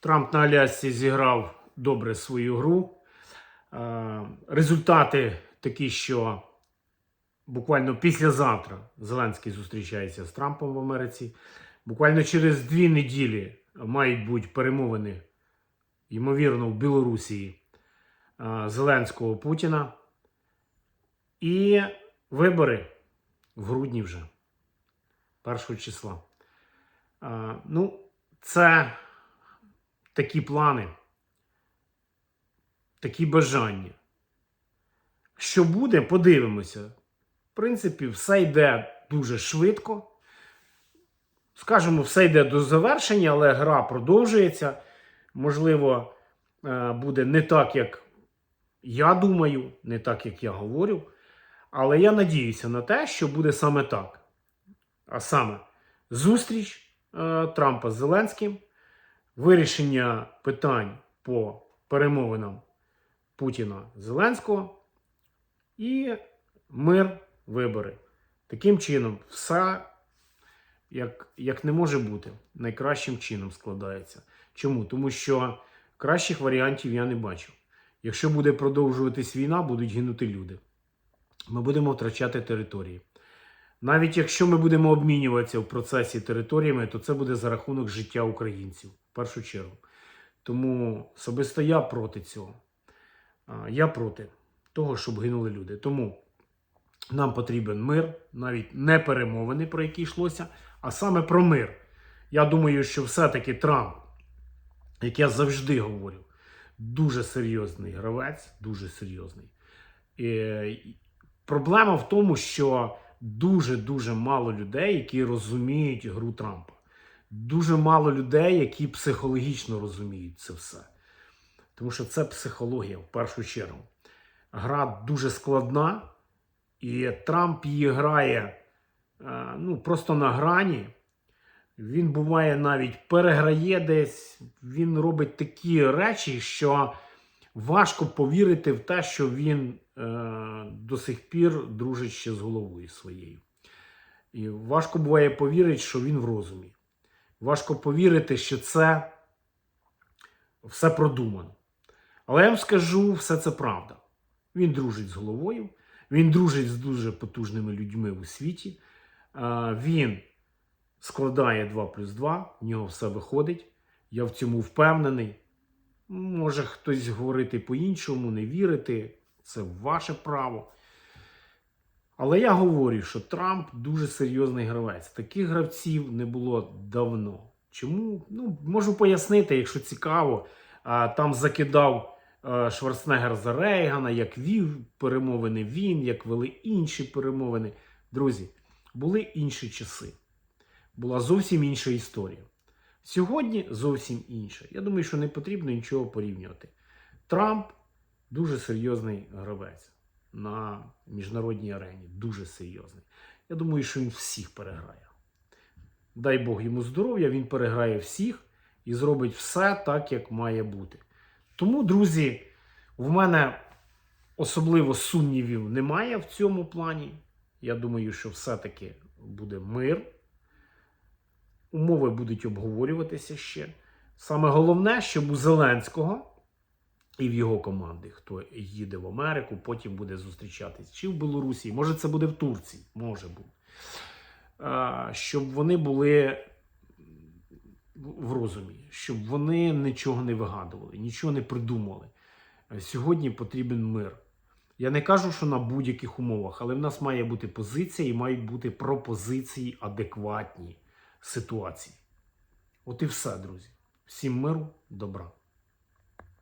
Трамп на Алясці зіграв добре свою гру. Е, Результати такі, що буквально післязавтра Зеленський зустрічається з Трампом в Америці. Буквально через дві неділі мають бути перемовини, ймовірно, в Білорусі е, Зеленського Путіна. І вибори в грудні вже, 1 числа. Е, Ну, це такі плани, такі бажання. Що буде, подивимося. В принципі, все йде дуже швидко. Скажемо, все йде до завершення, але гра продовжується. Можливо, е, буде не так, як я думаю, не так, як я говорю. Але я надіюся на те, що буде саме так. А саме зустріч е, Трампа з Зеленським, вирішення питань по перемовинам Путіна Зеленського і мир, вибори. Таким чином, все як, як не може бути, найкращим чином складається. Чому? Тому що кращих варіантів я не бачу. Якщо буде продовжуватись війна, будуть гинути люди. Ми будемо втрачати території. Навіть якщо ми будемо обмінюватися в процесі територіями, то це буде за рахунок життя українців в першу чергу. Тому особисто я проти цього. Я проти того, щоб гинули люди. Тому нам потрібен мир, навіть не перемовини, про які йшлося, а саме про мир. Я думаю, що все-таки Трамп, як я завжди говорю, дуже серйозний гравець, дуже серйозний. І проблема в тому, що дуже-дуже мало людей, які розуміють гру Трампа. Дуже мало людей, які психологічно розуміють це все. Тому що це психологія в першу чергу. Гра дуже складна, і Трамп її грає е, ну, просто на грані. Він буває навіть переграє десь, він робить такі речі, що важко повірити в те, що він е, до сих пір дружить ще з головою своєю. І важко буває повірити, що він в розумі. Важко повірити, що це все продумано. Але я вам скажу, все це правда. Він дружить з головою, він дружить з дуже потужними людьми у світі. Е, Він складає 2 плюс 2, в нього все виходить. Я в цьому впевнений. Може хтось говорити по-іншому, не вірити. Це ваше право. Але я говорю, що Трамп дуже серйозний гравець. Таких гравців не було давно. Чому? Ну, можу пояснити, якщо цікаво. Там закидав е, Шварценеггер за Рейгана, як вів перемовини він, як вели інші перемовини. Друзі, були інші часи. Була зовсім інша історія. Сьогодні зовсім інша. Я думаю, що не потрібно нічого порівнювати. Трамп дуже серйозний гравець на міжнародній арені. Дуже серйозний. Я думаю, що він всіх переграє. Дай Бог йому здоров'я, він переграє всіх і зробить все так, як має бути. Тому, друзі, в мене особливо сумнівів немає в цьому плані. Я думаю, що все-таки буде мир. Умови будуть обговорюватися ще. Саме головне, щоб у Зеленського і в його команди, хто їде в Америку, потім буде зустрічатись чи в Білорусі, може це буде в Турції, може бути. Щоб вони були в розумі, щоб вони нічого не вигадували, нічого не придумали. Сьогодні потрібен мир. Я не кажу, що на будь-яких умовах, але в нас має бути позиція і мають бути пропозиції адекватні ситуації. От і все, друзі. Всім миру, добра.